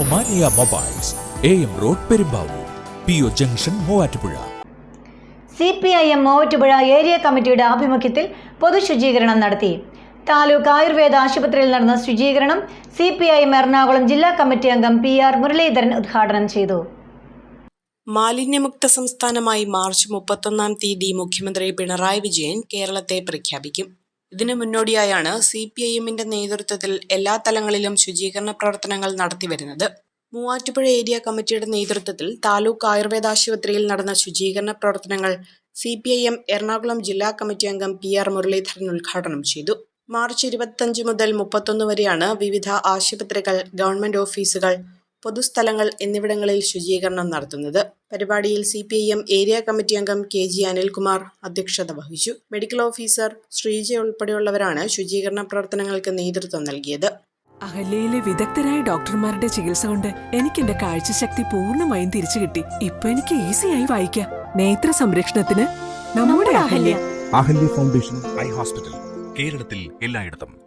Omania mobiles A M road Perumbavoor P O junction Muvattupuzha. C P I M Muvattupuzha area കമ്മിറ്റിയുടെ ആഭിമുഖ്യത്തിൽ പൊതുശുചീകരണം നടത്തി. താലൂക്ക് ആയുർവേദ ആശുപത്രിയിൽ നടന്ന ശുചീകരണം C P I M Ernakulam ജില്ലാ കമ്മിറ്റി അംഗം പി ആർ മുരളീധരൻ ഉദ്ഘാടനം ചെയ്തു. മാലിന്യമുക്ത സംസ്ഥാനമായി മാർച്ച് മുപ്പത്തൊന്നാം തീയതി മുഖ്യമന്ത്രി പിണറായി വിജയൻ കേരളത്തെ പ്രഖ്യാപിക്കും. ഇതിനു മുന്നോടിയായാണ് സി പി ഐ എമ്മിന്റെ നേതൃത്വത്തിൽ എല്ലാ തലങ്ങളിലും ശുചീകരണ പ്രവർത്തനങ്ങൾ നടത്തിവരുന്നത് മൂവാറ്റുപുഴ ഏരിയ കമ്മിറ്റിയുടെ നേതൃത്വത്തിൽ താലൂക്ക് ആയുർവേദ ആശുപത്രിയിൽ നടന്ന ശുചീകരണ പ്രവർത്തനങ്ങൾ C P I M Ernakulam ജില്ലാ കമ്മിറ്റി അംഗം പി ആർ മുരളീധരൻ ഉദ്ഘാടനം ചെയ്തു. മാർച്ച് ഇരുപത്തഞ്ച് മുതൽ മുപ്പത്തൊന്ന് വരെയാണ് വിവിധ ആശുപത്രികൾ ഗവൺമെന്റ് ഓഫീസുകൾ പൊതുസ്ഥലങ്ങൾ എന്നിവിടങ്ങളിൽ ശുചീകരണം നടത്തുന്നത്. പരിപാടിയിൽ C P I M area committee അംഗം കെ ജി അനിൽകുമാർ അധ്യക്ഷത വഹിച്ചു. മെഡിക്കൽ ഓഫീസർ ശ്രീജ ഉൾപ്പെടെയുള്ളവരാണ് ശുചീകരണ പ്രവർത്തനങ്ങൾക്ക് നേതൃത്വം നൽകിയത്. അഹല്യയിലെ വിദഗ്ധരായ ഡോക്ടർമാരുടെ ചികിത്സ കൊണ്ട് എനിക്ക് എന്റെ കാഴ്ചശക്തി പൂർണമായും തിരിച്ചു കിട്ടി. ഇപ്പൊ എനിക്ക് ഈസിയായി വായിക്കാം. നേത്ര സംരക്ഷണത്തിന് നമ്മുടെ Ahalya. Ahalya foundation eye hospital കേരളത്തിൽ എല്ലായിടത്തും.